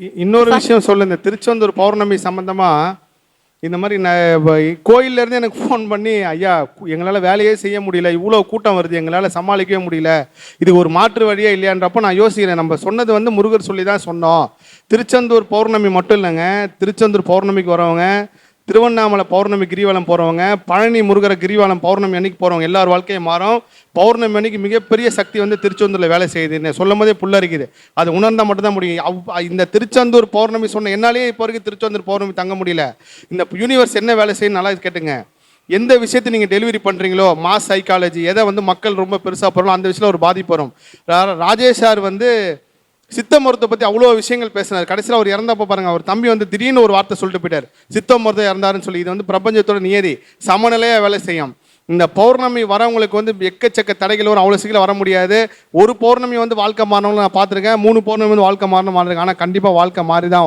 இன்னொரு விஷயம் சொல்லு இந்த திருச்செந்தூர் பௌர்ணமி சம்பந்தமா இந்த மாதிரி நான் இருந்து எனக்கு ஃபோன் பண்ணி ஐயா எங்களால வேலையே செய்ய முடியல இவ்வளோ கூட்டம் வருது எங்களால சமாளிக்கவே முடியல இது ஒரு மாற்று வழியே இல்லையான்றப்போ நான் யோசிக்கிறேன். நம்ம சொன்னது வந்து முருகர் சொல்லி தான் சொன்னோம். திருச்செந்தூர் பௌர்ணமி மட்டும் இல்லைங்க திருச்செந்தூர் பௌர்ணமிக்கு வரவங்க திருவண்ணாமலை பௌர்ணமி கிரிவலம் போகிறவங்க பழனி முருகரை கிரிவலம் பௌர்ணமி அன்னைக்கு போகிறவங்க எல்லார் வாழ்க்கையும் மாறும். பௌர்ணமி அன்னைக்கு மிகப்பெரிய சக்தி வந்து திருச்செந்தூரில் வேலை செய்யுதுன்னு சொல்லும் போதே புல்லரிக்குது அது உணர்ந்தால் மட்டும்தான் முடியும். அவ் இந்த திருச்செந்தூர் பௌர்ணமி சொன்ன என்னாலேயே இப்போ வரைக்கும் திருச்செந்தூர் பௌர்ணமி தங்க முடியல. இந்த யூனிவர்ஸ் என்ன வேலை செய்யும் நல்லா கேட்டுங்க. எந்த விஷயத்தை நீங்கள் டெலிவரி பண்ணுறீங்களோ மாஸ் சைக்காலஜி எதை வந்து மக்கள் ரொம்ப பெருசாக போகிறோம் அந்த விஷயத்தில் ஒரு பாதிப்பு வரும். ராஜேஷ் சார் வந்து சித்த மருத்துவ பற்றி அவ்வளோ விஷயங்கள் பேசினார். கடைசியில் அவர் இறந்தப்போ பாருங்கள் அவர் தம்பி வந்து திடீர்னு ஒரு வார்த்தை சொல்லிட்டு போயிட்டார். சித்த மருத்துவம் இறந்தாருன்னு சொல்லி இது வந்து பிரபஞ்சத்தோட நியதி சமநிலையாக வேலை செய்யும். இந்த பௌர்ணமி வரவங்களுக்கு வந்து எக்கச்சக்க தடைகள் வரும். அவ்வளோ சீக்கிரம் வர முடியாது. ஒரு பௌர்ணமி வந்து வாழ்க்கை மாறினவங்களும் நான் பார்த்துருக்கேன். மூணு பௌர்ணமி வந்து வாழ்க்கை மாறணும் மாறிருக்கேன் ஆனால் கண்டிப்பாக வாழ்க்கை மாறி தான்